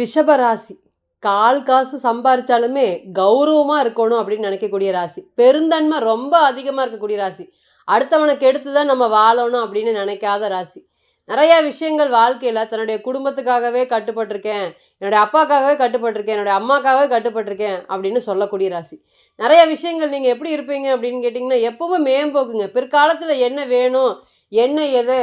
ரிஷபராசி. கால் காசு சம்பாரிச்சாலுமே கௌரவமாக இருக்கணும் அப்படின்னு நினைக்கக்கூடிய ராசி. பெருந்தன்மை ரொம்ப அதிகமாக இருக்கக்கூடிய ராசி. அடுத்தவனுக்கு எடுத்து தான் நம்ம வாழணும் அப்படின்னு நினைக்காத ராசி. நிறைய விஷயங்கள் வாழ்க்கையில் தன்னுடைய குடும்பத்துக்காகவே கட்டுப்பட்டிருக்கேன். என்னுடைய அப்பாக்காகவே கட்டுப்பட்டிருக்கேன். என்னுடைய அம்மாக்காகவே கட்டுப்பட்டிருக்கேன் அப்படின்னு சொல்லக்கூடிய ராசி. நிறைய விஷயங்கள் நீங்கள் எப்படி இருப்பீங்க அப்படின்னு கேட்டிங்கன்னா எப்பவுமே மேம்போக்குங்க. பிற்காலத்தில் என்ன வேணும் என்ன எது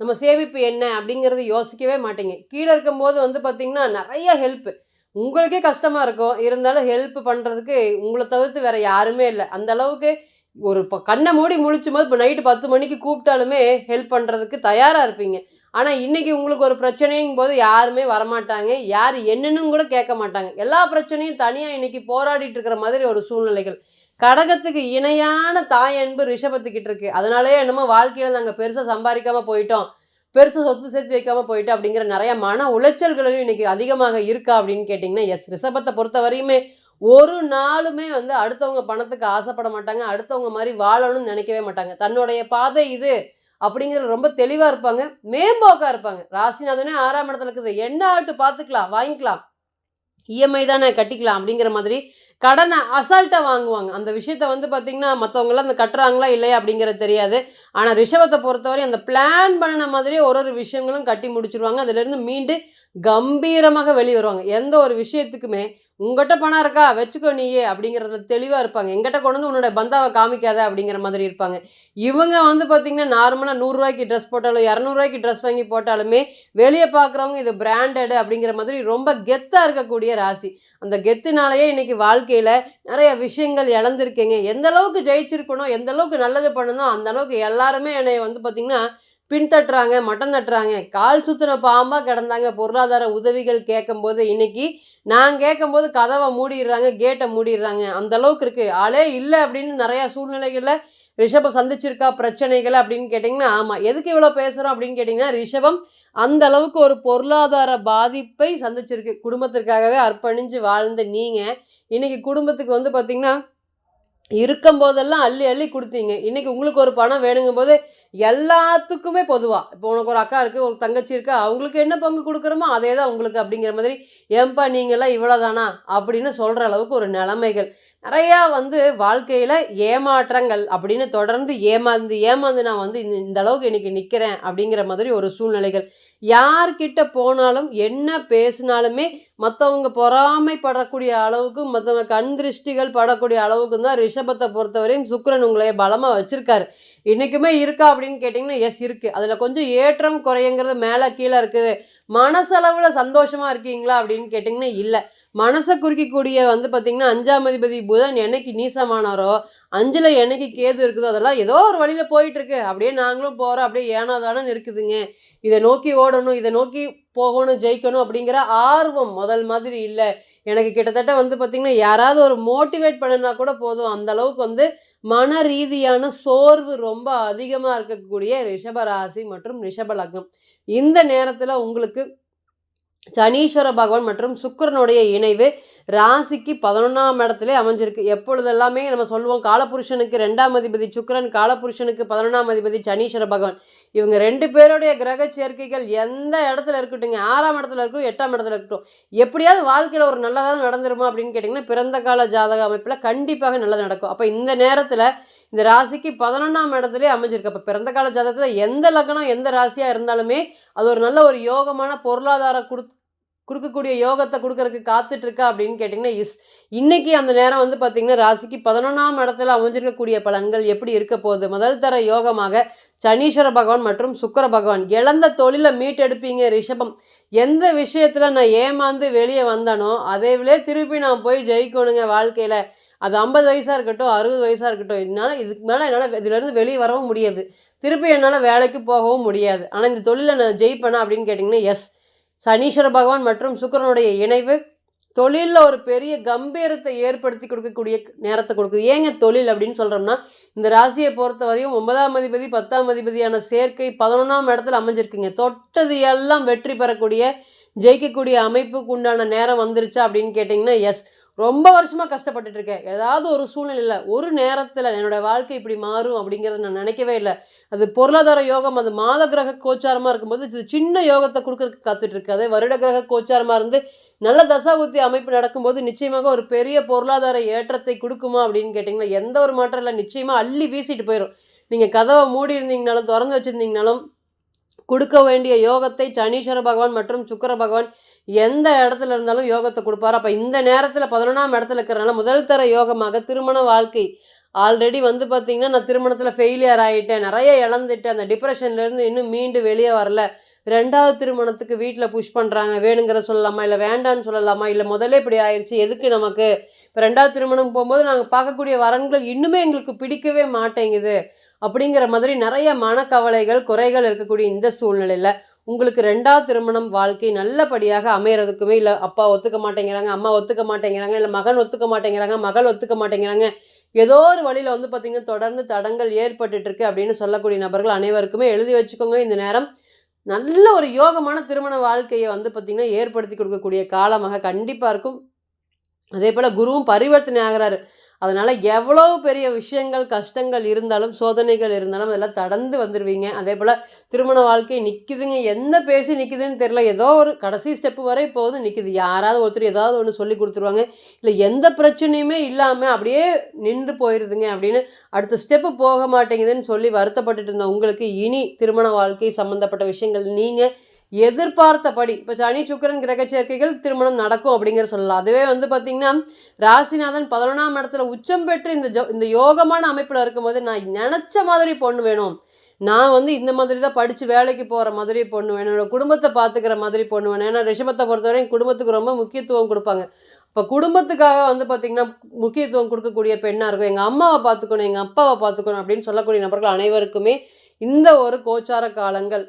நம்ம சேமிப்பு என்ன அப்படிங்கிறது யோசிக்கவே மாட்டீங்க. கீழே இருக்கும்போது வந்து பார்த்திங்கன்னா நிறைய ஹெல்ப்பு உங்களுக்கே கஷ்டமாக இருக்கும். இருந்தாலும் ஹெல்ப் பண்ணுறதுக்கு உங்களை தவிர்த்து வேறு யாருமே இல்லை. அந்த அளவுக்கு ஒரு இப்போ கண்ணை மூடி முழிச்சும் போது இப்போ நைட்டு பத்து மணிக்கு கூப்பிட்டாலுமே ஹெல்ப் பண்ணுறதுக்கு தயாராக இருப்பீங்க. ஆனால் இன்றைக்கி உங்களுக்கு ஒரு பிரச்சனைங்கும் போது யாருமே வரமாட்டாங்க. யார் என்னன்னு கூட கேட்க மாட்டாங்க. எல்லா பிரச்சனையும் தனியாக இன்றைக்கி போராடிட்டு இருக்கிற மாதிரி ஒரு சூழ்நிலைகள். கடகத்துக்கு இணையான தாய் அன்பு ரிஷபத்துக்கிட்டு இருக்கு. அதனாலே என்னமோ வாழ்க்கையில் நாங்கள் பெருசாக சம்பாதிக்காமல் போயிட்டோம். பெருசாக சொத்து சேர்த்து வைக்காமல் போயிட்டோம் அப்படிங்கிற நிறைய மன உளைச்சல்களும் இன்னைக்கு அதிகமாக இருக்கா அப்படின்னு கேட்டிங்கன்னா எஸ் ரிஷபத்தை பொறுத்த வரையுமே ஒரு நாளுமே வந்து அடுத்தவங்க பணத்துக்கு ஆசைப்பட மாட்டாங்க. அடுத்தவங்க மாதிரி வாழணும்னு நினைக்கவே மாட்டாங்க. தன்னுடைய பாதை இது அப்படிங்கிறது ரொம்ப தெளிவாக இருப்பாங்க. மேம்போக்காக இருப்பாங்க. ராசிநாதனே ஆறாம் இடத்துல இருக்குது. என்ன ஆட்டு பார்த்துக்கலாம் வாங்கிக்கலாம். இஎம்ஐ தானே கட்டிக்கலாம் அப்படிங்கிற மாதிரி கடனை அசால்ட்டாக வாங்குவாங்க. அந்த விஷயத்த வந்து பார்த்திங்கன்னா மற்றவங்களாம் அந்த கட்டுறாங்களா இல்லையா அப்படிங்கிறது தெரியாது. ஆனால் ரிஷபத்தை பொறுத்தவரை அந்த பிளான் பண்ணின மாதிரி ஒரு ஒரு விஷயங்களும் கட்டி முடிச்சிருவாங்க. அதுலேருந்து மீண்டு கம்பீரமாக வெளியே வருவாங்க எந்த ஒரு விஷயத்துக்குமே உங்ககிட்ட பணம் இருக்கா? வச்சுக்கோ நீயே அப்படிங்கிறதுல தெளிவாக இருப்பாங்க. எங்கிட்ட கொண்டு வந்து உன்னோட பந்தாவை காமிக்காத அப்படிங்கிற மாதிரி இருப்பாங்க. இவங்க வந்து பார்த்திங்கன்னா நார்மலாக நூறுரூவாய்க்கு ட்ரெஸ் போட்டாலும் இரநூறுவாய்க்கு ட்ரெஸ் வாங்கி போட்டாலுமே வெளியே பார்க்குறவங்க இது பிராண்டடு அப்படிங்கிற மாதிரி ரொம்ப கெத்தாக இருக்கக்கூடிய ராசி. அந்த கெத்துனாலேயே இன்றைக்கி வாழ்க்கையில் நிறைய விஷயங்கள் இழந்திருக்கீங்க. எந்த அளவுக்கு ஜெயிச்சிருக்கணும் எந்த அளவுக்கு நல்லது பண்ணணும் அந்த அளவுக்கு எல்லாருமே என்னை வந்து பார்த்திங்கன்னா பின்தட்டுறாங்க மட்டம் தட்டுறாங்க. கால் சுத்தின பாம்பாக கிடந்தாங்க. பொருளாதார உதவிகள் கேட்கும்போது இன்னைக்கு நான் கேட்கும்போது கதவை மூடிடுறாங்க கேட்டை மூடிடுறாங்க. அந்த அளவுக்கு இருக்குது ஆளே இல்லை அப்படின்னு நிறையா சூழ்நிலைகளில் ரிஷபம் சந்திச்சிருக்கா பிரச்சனைகள் அப்படின்னு கேட்டிங்கன்னா ஆமாம் எதுக்கு இவ்வளோ பேசுகிறோம் அப்படின்னு கேட்டிங்கன்னா ரிஷபம் அந்த அளவுக்கு ஒரு பொருளாதார பாதிப்பை சந்திச்சிருக்கு. குடும்பத்திற்காகவே அர்ப்பணிஞ்சு வாழ்ந்த நீங்கள் இன்னைக்கு குடும்பத்துக்கு வந்து பார்த்திங்கன்னா இருக்கும் போதெல்லாம் அள்ளி அள்ளி கொடுத்தீங்க. இன்றைக்கி உங்களுக்கு ஒரு பணம் வேணுங்கும் போது எல்லாத்துக்குமே பொதுவாக இப்போ உனக்கு ஒரு அக்கா இருக்குது ஒரு தங்கச்சி இருக்கா அவங்களுக்கு என்ன பங்கு கொடுக்குறோமோ அதே தான் உங்களுக்கு அப்படிங்கிற மாதிரி ஏன்பா நீங்களாம் இவ்வளோதானா அப்படின்னு சொல்கிற அளவுக்கு ஒரு நிலைமைகள். நிறையா வந்து வாழ்க்கையில் ஏமாற்றங்கள் அப்படின்னு தொடர்ந்து ஏமாந்து ஏமாந்து நான் வந்து இந்த இந்த அளவுக்கு இன்றைக்கி நிற்கிறேன் அப்படிங்கிற மாதிரி ஒரு சூழ்நிலைகள். யார்கிட்ட போனாலும் என்ன பேசினாலுமே மற்றவங்க பொறாமைப்படக்கூடிய அளவுக்கு மற்றவங்க கண் திருஷ்டிகள் படக்கூடிய அளவுக்கு தான் ரிஷபத்தை பொறுத்தவரையும் சுக்கரன் உங்களை பலமாக வச்சுருக்காரு. இன்றைக்குமே இருக்கா அப்படின்னு கேட்டிங்கன்னா எஸ் இருக்குது அதில் கொஞ்சம் ஏற்றம் குறையுங்கிறது மேலே கீழே இருக்குது. மனசளவில் சந்தோஷமாக இருக்கீங்களா அப்படின்னு கேட்டிங்கன்னா இல்லை. மனசை குறிக்கக்கூடிய வந்து பார்த்திங்கன்னா அஞ்சாம் அதிபதி புதன் என்னைக்கு நீசமானாரோ அஞ்சில் என்னைக்கு கேது இருக்குதோ அதெல்லாம் ஏதோ ஒரு வழியில் போயிட்டுருக்கு. அப்படியே நாங்களும் போகிறோம் அப்படியே ஏனோ தானே இருக்குதுங்க இதை நோக்கி ஓடணும் இதை நோக்கி போகணும் ஜெயிக்கணும் அப்படிங்கிற ஆர்வம் முதல் மாதிரி இல்லை. எனக்கு கிட்டத்தட்ட வந்து பார்த்திங்கன்னா யாராவது ஒரு மோட்டிவேட் பண்ணுனா கூட போதும். அந்த அளவுக்கு வந்து மன ரீதியான சோர்வு ரொம்ப அதிகமாக இருக்கக்கூடிய ரிஷபராசி மற்றும் ரிஷப லக்னம். இந்த நேரத்தில் உங்களுக்கு சனீஸ்வர பகவான் மற்றும் சுக்கிரனுடைய இணைவு ராசிக்கு பதினொன்றாம் இடத்துல அமைஞ்சிருக்கு. எப்பொழுதெல்லாமே நம்ம சொல்லுவோம் காலபுருஷனுக்கு ரெண்டாம் அதிபதி சுக்கிரன் காலபுருஷனுக்கு பதினொன்றாம் அதிபதி சனீஸ்வர பகவான். இவங்க ரெண்டு பேருடைய கிரக சேர்க்கைகள் எந்த இடத்துல இருக்கட்டுங்க ஆறாம் இடத்துல இருக்கட்டும் எட்டாம் இடத்துல இருக்கட்டும். எப்படியாவது வாழ்க்கையில் ஒரு நல்லதாக நடந்துருமா அப்படின்னு கேட்டிங்கன்னா பிறந்த கால ஜாதக அமைப்பில் கண்டிப்பாக நல்லது நடக்கும். அப்போ இந்த நேரத்தில் இந்த ராசிக்கு பதினொன்றாம் இடத்துலேயே அமைஞ்சிருக்கு. அப்போ பிறந்த கால ஜாதகத்தில் எந்த லக்னம் எந்த ராசியாக இருந்தாலுமே அது ஒரு நல்ல ஒரு யோகமான பொருளாதார கொடு கொடுக்கக்கூடிய யோகத்தை கொடுக்கறதுக்கு காத்துட்ருக்கா அப்படின்னு கேட்டிங்கன்னா இஸ். இன்றைக்கி அந்த நேரம் வந்து பார்த்திங்கன்னா ராசிக்கு பதினொன்றாம் இடத்துல அமைஞ்சிருக்கக்கூடிய பலன்கள் எப்படி இருக்க போகுது? முதல் தர யோகமாக சனீஸ்வர பகவான் மற்றும் சுக்கர பகவான். இழந்த தொழிலை மீட்டெடுப்பீங்க ரிஷபம். எந்த விஷயத்தில் நான் ஏமாந்து வெளியே வந்தனோ அதே விலே திருப்பி நான் போய் ஜெயிக்கணுங்க வாழ்க்கையில். அது ஐம்பது வயசாக இருக்கட்டும் அறுபது வயசாக இருக்கட்டும் என்னால் இதுக்கு மேலே என்னால் இதிலேருந்து வெளியே வரவும் முடியாது. திருப்பி என்னால் வேலைக்கு போகவும் முடியாது. ஆனால் இந்த தொழிலை நான் ஜெயிப்பேனா அப்படின்னு கேட்டிங்கன்னா எஸ் சனீஸ்வர பகவான் மற்றும் சுக்கரனுடைய இணைவு தொழிலில் ஒரு பெரிய கம்பீரத்தை ஏற்படுத்தி கொடுக்கக்கூடிய நேரத்தை கொடுக்குது. ஏங்க தொழில் அப்படின்னு சொல்கிறோம்னா இந்த ராசியை பொறுத்த வரையும் ஒன்பதாம் அதிபதி பத்தாம் அதிபதியான சேர்க்கை பதினொன்றாம் இடத்துல அமைஞ்சிருக்குங்க. தொட்டது எல்லாம் வெற்றி பெறக்கூடிய ஜெயிக்கக்கூடிய அமைப்புக்கு உண்டான நேரம் வந்துருச்சா அப்படின்னு கேட்டிங்கன்னா எஸ் ரொம்ப வருஷமாக கஷ்டப்பட்டுட்டு இருக்கேன். ஏதாவது ஒரு சூழ்நிலையில் ஒரு நேரத்தில் என்னோட வாழ்க்கை இப்படி மாறும் அப்படிங்கிறத நான் நினைக்கவே இல்லை. அது பொருளாதார யோகம் அது மாத கிரக கோச்சாரமாக இருக்கும்போது இது சின்ன யோகத்தை கொடுக்கறதுக்கு காத்துட்ருக்கு அதே வருட கிரக கோச்சாரமாக இருந்து நல்ல தசாபுத்தி அமைப்பு நடக்கும்போது நிச்சயமாக ஒரு பெரிய பொருளாதார ஏற்றத்தை கொடுக்குமா அப்படின்னு கேட்டிங்கன்னா எந்த ஒரு மாற்றம் இல்லை. நிச்சயமாக அள்ளி வீசிட்டு போயிடும் நீங்கள் கதவை மூடி இருந்தீங்கனாலும் திறந்து வச்சுருந்தீங்கனாலும் கொடுக்க வேண்டிய யோகத்தை சனீஸ்வர பகவான் மற்றும் சுக்கர பகவான் எந்த இடத்துல இருந்தாலும் யோகத்தை கொடுப்பார். அப்போ இந்த நேரத்தில் பதினொன்றாம் இடத்துல இருக்கிறனால முதல் தர யோகமாக திருமண வாழ்க்கை. ஆல்ரெடி வந்து பார்த்திங்கன்னா நான் திருமணத்தில் ஃபெயிலியர் ஆகிட்டேன் நிறைய இழந்துட்டேன். அந்த டிப்ரெஷன்லேருந்து இன்னும் மீண்டு வெளியே வரல. ரெண்டாவது திருமணத்துக்கு வீட்டில் புஷ் பண்ணுறாங்க வேணுங்கிற சொல்லலாமா? இல்லை வேண்டான்னு சொல்லலாமா? இல்லை முதல்ல இப்படி ஆயிடுச்சு எதுக்கு நமக்கு? இப்போ ரெண்டாவது திருமணம் போகும்போது நாங்கள் பார்க்கக்கூடிய வரன்கள் இன்னுமே எங்களுக்கு பிடிக்கவே மாட்டேங்குது. அப்படிங்கிற மாதிரி நிறைய மனக்கவலைகள் குறைகள் இருக்கக்கூடிய இந்த சூழ்நிலையில் உங்களுக்கு ரெண்டாவது திருமணம் வாழ்க்கை நல்லபடியாக அமையறதுக்குமே இல்லை அப்பா ஒத்துக்க மாட்டேங்கிறாங்க அம்மா ஒத்துக்க மாட்டேங்கிறாங்க இல்லை மகன் ஒத்துக்க மாட்டேங்கிறாங்க மகள் ஒத்துக்க மாட்டேங்கிறாங்க. ஏதோ ஒரு வழியில் வந்து பார்த்திங்கன்னா தொடர்ந்து தடங்கள் ஏற்பட்டுட்டு இருக்கு அப்படின்னு சொல்லக்கூடிய நபர்கள் அனைவருக்குமே எழுதி வச்சுக்கோங்க. இந்த நேரம் நல்ல ஒரு யோகமான திருமண வாழ்க்கையை வந்து பார்த்திங்கன்னா ஏற்படுத்தி கொடுக்கக்கூடிய காலமாக கண்டிப்பாக இருக்கும். அதே போல் குருவும் பரிவர்த்தனை ஆகிறாரு. அதனால் எவ்வளோ பெரிய விஷயங்கள் கஷ்டங்கள் இருந்தாலும் சோதனைகள் இருந்தாலும் அதெல்லாம் தடந்து வந்துடுவீங்க அதே போல் திருமண வாழ்க்கை நிற்கிதுங்க என்ன பேசி நிற்குதுன்னு தெரில ஏதோ ஒரு கடைசி ஸ்டெப்பு வரை போகுது நிற்கிது யாராவது ஒருத்தர் ஏதாவது ஒன்று சொல்லி கொடுத்துருவாங்க. இல்லை எந்த பிரச்சனையுமே இல்லாமல் அப்படியே நின்று போயிடுதுங்க அப்படின்னு அடுத்த ஸ்டெப்பு போக மாட்டேங்குதுன்னு சொல்லி வருத்தப்பட்டுட்டு இருந்த உங்களுக்கு இனி திருமண வாழ்க்கை சம்மந்தப்பட்ட விஷயங்கள் நீங்கள் எதிர்பார்த்தபடி. இப்போ சனி சுக்கிரன் கிரக சேர்க்கைகள் திருமணம் நடக்கும் அப்படிங்கிற சொல்லலாம். அதுவே வந்து பார்த்திங்கன்னா ராசிநாதன் பதினொன்றாம் இடத்துல உச்சம் பெற்று இந்த ஜோ இந்த யோகமான அமைப்பில் இருக்கும்போது நான் நினச்ச மாதிரி பொண்ணு வேணும். நான் வந்து இந்த மாதிரி தான் படித்து வேலைக்கு போகிற மாதிரி பொண்ணு வேணும். குடும்பத்தை பார்த்துக்கிற மாதிரி பொண்ணு வேணும். ஏன்னா ரிஷபத்தை பொறுத்தவரையும் குடும்பத்துக்கு ரொம்ப முக்கியத்துவம் கொடுப்பாங்க. இப்போ குடும்பத்துக்காக வந்து பார்த்திங்கன்னா முக்கியத்துவம் கொடுக்கக்கூடிய பெண்ணாக இருக்கும். எங்கள் அம்மாவை பார்த்துக்கணும் எங்கள் அப்பாவை பார்த்துக்கணும் அப்படின்னு சொல்லக்கூடிய நபர்கள் அனைவருக்குமே இந்த ஒரு கோச்சார காலங்கள்.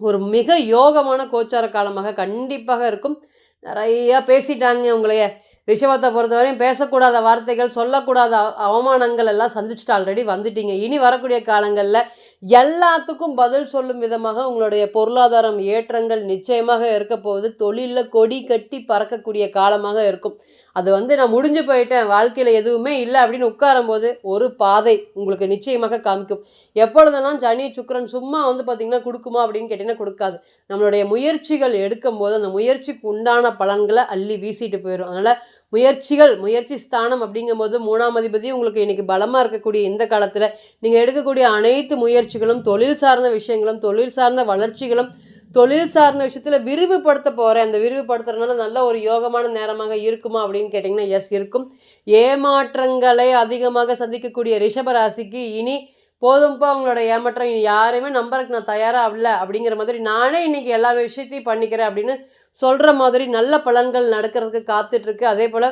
ஒரு மிக யோகமான கோச்சார காலமாக கண்டிப்பாக இருக்கும். நிறையா பேசிட்டாங்க உங்களைய ரிஷபத்தை பொறுத்தவரையும் பேசக்கூடாத வார்த்தைகள் சொல்லக்கூடாத அவமானங்கள் எல்லாம் சந்திச்சுட்டு ஆல்ரெடி வந்துட்டீங்க. இனி வரக்கூடிய காலங்களில் எல்லாத்துக்கும் பதில் சொல்லும் விதமாக உங்களுடைய பொருளாதாரம் ஏற்றங்கள் நிச்சயமாக இருக்க போகுது. தொழிலில் கொடி கட்டி பறக்கக்கூடிய காலமாக இருக்கும். அது வந்து நான் முடிஞ்சு போயிட்டேன் வாழ்க்கையில் எதுவுமே இல்லை அப்படின்னு உட்காரும்போது ஒரு பாதை உங்களுக்கு நிச்சயமாக காமிக்கும். எப்பொழுதெல்லாம் சனி சுக்கரன் சும்மா வந்து பார்த்திங்கன்னா கொடுக்குமா அப்படின்னு கேட்டிங்கன்னா கொடுக்காது. நம்மளுடைய முயற்சிகள் எடுக்கும்போது அந்த முயற்சிக்கு உண்டான பலன்களை அள்ளி வீசிட்டு போயிடும் அதனால் முயற்சிகள் முயற்சி ஸ்தானம் அப்படிங்கும்போது மூணாம் அதிபதி உங்களுக்கு இன்றைக்கி பலமாக இருக்கக்கூடிய இந்த காலத்தில் நீங்கள் எடுக்கக்கூடிய அனைத்து முயற்சிகளும் தொழில் சார்ந்த விஷயங்களும் தொழில் சார்ந்த வளர்ச்சிகளும் தொழில் சார்ந்த விஷயத்தில் விரிவுபடுத்த போகிறேன் அந்த விரிவுபடுத்துறதுனால நல்ல ஒரு யோகமான நேரமாக இருக்குமா அப்படின்னு கேட்டிங்கன்னா எஸ் இருக்கும். ஏமாற்றங்களை அதிகமாக சந்திக்கக்கூடிய ரிஷபராசிக்கு இனி போதும்ப்பா உங்களோட ஏமாற்றம். இனி யாரையுமே நம்பருக்கு நான் தயாராக இல்லை. அப்படிங்கிற மாதிரி நானே இன்னைக்கு எல்லா விஷயத்தையும் பண்ணிக்கிறேன் அப்படின்னு சொல்கிற மாதிரி நல்ல பலன்கள் நடக்கிறதுக்கு காத்துட்ருக்கு. அதே போல்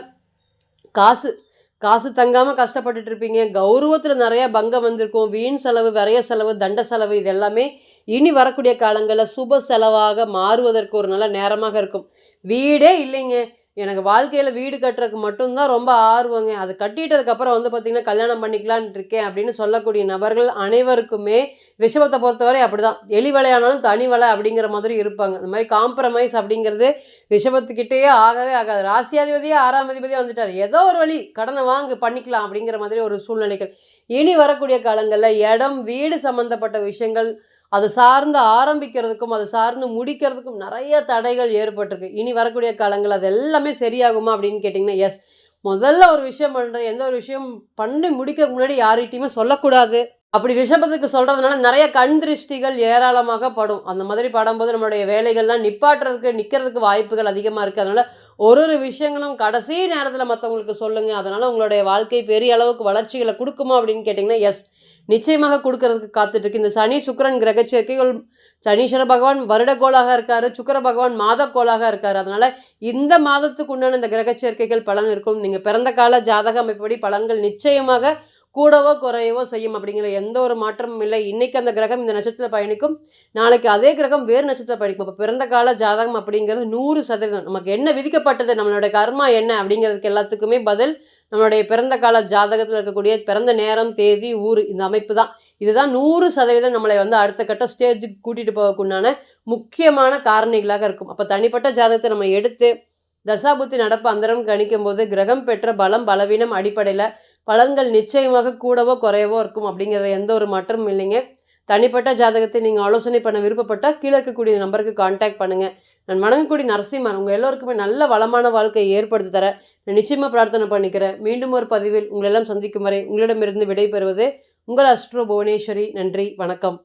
காசு காசு தங்காமல் கஷ்டப்பட்டுட்டு இருப்பீங்க. கௌரவத்தில் நிறையா பங்கம் வந்திருக்கும். வீண் செலவு விரைய செலவு தண்ட செலவு இது எல்லாமே இனி வரக்கூடிய காலங்களில் சுப செலவாக மாறுவதற்கு ஒரு நல்ல நேரமாக இருக்கும். வீடே இல்லைங்க. எனக்கு வாழ்க்கையில் வீடு கட்டுறதுக்கு மட்டும்தான் ரொம்ப ஆர்வங்க. அது கட்டிட்டதுக்கப்புறம் வந்து பார்த்திங்கன்னா கல்யாணம் பண்ணிக்கலான்னு இருக்கேன் அப்படின்னு சொல்லக்கூடிய நபர்கள் அனைவருக்குமே ரிஷபத்தை பொறுத்தவரை அப்படி தான் எலி வலையானாலும் தனி வலை அப்படிங்கிற மாதிரி இருப்பாங்க. அந்த மாதிரி காம்ப்ரமைஸ் அப்படிங்கிறது ரிஷபத்துக்கிட்டேயே ஆகவே ஆகாது. ராசியாதிபதியே ஆறாம் அதிபதியே வந்துட்டார். ஏதோ ஒரு வழி கடனை வாங்கு பண்ணிக்கலாம் அப்படிங்கிற மாதிரி ஒரு சூழ்நிலைகள். இனி வரக்கூடிய காலங்களில் இடம் வீடு சம்மந்தப்பட்ட விஷயங்கள் அது சார்ந்து ஆரம்பிக்கிறதுக்கும் அது சார்ந்து முடிக்கிறதுக்கும் நிறைய தடைகள் ஏற்பட்டிருக்கு. இனி வரக்கூடிய காலங்கள் அது எல்லாமே சரியாகுமா அப்படின்னு கேட்டிங்கன்னா எஸ் முதல்ல ஒரு விஷயம் பண்ணுறது எந்த ஒரு விஷயம் பண்ணி முடிக்க முன்னாடி யார்கிட்டையுமே சொல்லக்கூடாது. அப்படி ரிஷபத்துக்கு சொல்கிறதுனால நிறைய கண் திருஷ்டிகள் ஏராளமாக படும். அந்த மாதிரி படும்போது நம்மளுடைய வேலைகள்லாம் நிப்பாட்டுறதுக்கு நிற்கிறதுக்கு வாய்ப்புகள் அதிகமாக இருக்குது அதனால் ஒரு ஒரு விஷயங்களும் கடைசி நேரத்தில் மற்றவங்களுக்கு சொல்லுங்கள் அதனால் உங்களுடைய வாழ்க்கை பெரிய அளவுக்கு வளர்ச்சிகளை கொடுக்குமா அப்படின்னு கேட்டிங்கன்னா எஸ் நிச்சயமாக கொடுக்கறதுக்கு காத்துட்டு இருக்கு. இந்த சனி சுக்கரன் கிரக சேர்க்கைகள் சனீஸ்வர பகவான் வருடக்கோளாக இருக்காரு சுக்கர பகவான் மாதக்கோளாக இருக்காரு. அதனால இந்த மாதத்துக்கு உண்டான இந்த கிரக சேர்க்கைகள் பலன் இருக்கும். நீங்கள் பிறந்த கால ஜாதக அமைப்படி பலன்கள் நிச்சயமாக கூடவோ குறையவோ செய்யும் அப்படிங்கிற எந்த ஒரு மாற்றமும் இல்லை. இன்றைக்கி அந்த கிரகம் இந்த நட்சத்திரத்தில் பயணிக்கும். நாளைக்கு அதே கிரகம் வேறு நட்சத்திரத்தில் பயணிக்கும். இப்போ பிறந்த கால ஜாதகம் அப்படிங்கிறது நூறு சதவீதம். நமக்கு என்ன விதிக்கப்பட்டது? நம்மளுடைய கர்மா என்ன? அப்படிங்கிறதுக்கு எல்லாத்துக்குமே பதில் நம்மளுடைய பிறந்த கால ஜாதகத்தில் இருக்கக்கூடிய பிறந்த நேரம் தேதி ஊர் இந்த அமைப்பு தான். இதுதான் நூறு சதவீதம் நம்மளை வந்து அடுத்த கட்ட ஸ்டேஜுக்கு கூட்டிகிட்டு போகக்குண்டான முக்கியமான காரணிகளாக இருக்கும். அப்போ தனிப்பட்ட ஜாதகத்தை நம்ம எடுத்து தசாபுத்தி நடப்பு அந்தரம் கணிக்கும் போது கிரகம் பெற்ற பலம் பலவீனம் அடிப்படையில் பலன்கள் நிச்சயமாக கூடவோ குறையவோ இருக்கும் அப்படிங்கிற எந்த ஒரு மாற்றமும் இல்லைங்க. தனிப்பட்ட ஜாதகத்தை நீங்கள் ஆலோசனை பண்ண விருப்பப்பட்டால் கீழே இருக்கக்கூடிய நம்பருக்கு காண்டாக்ட் பண்ணுங்கள் நான் வணங்கக்கூடிய நரசிம்மர் உங்கள் எல்லோருக்குமே நல்ல வளமான வாழ்க்கையை ஏற்படுத்தி தர நான் நிச்சயமாக பிரார்த்தனை பண்ணிக்கிறேன். மீண்டும் ஒரு பதிவில் உங்களெல்லாம் சந்திக்கும் வரை உங்களிடமிருந்து விடைபெறுவது உங்கள் அஸ்ட்ரோ புவனேஸ்வரி. நன்றி வணக்கம்.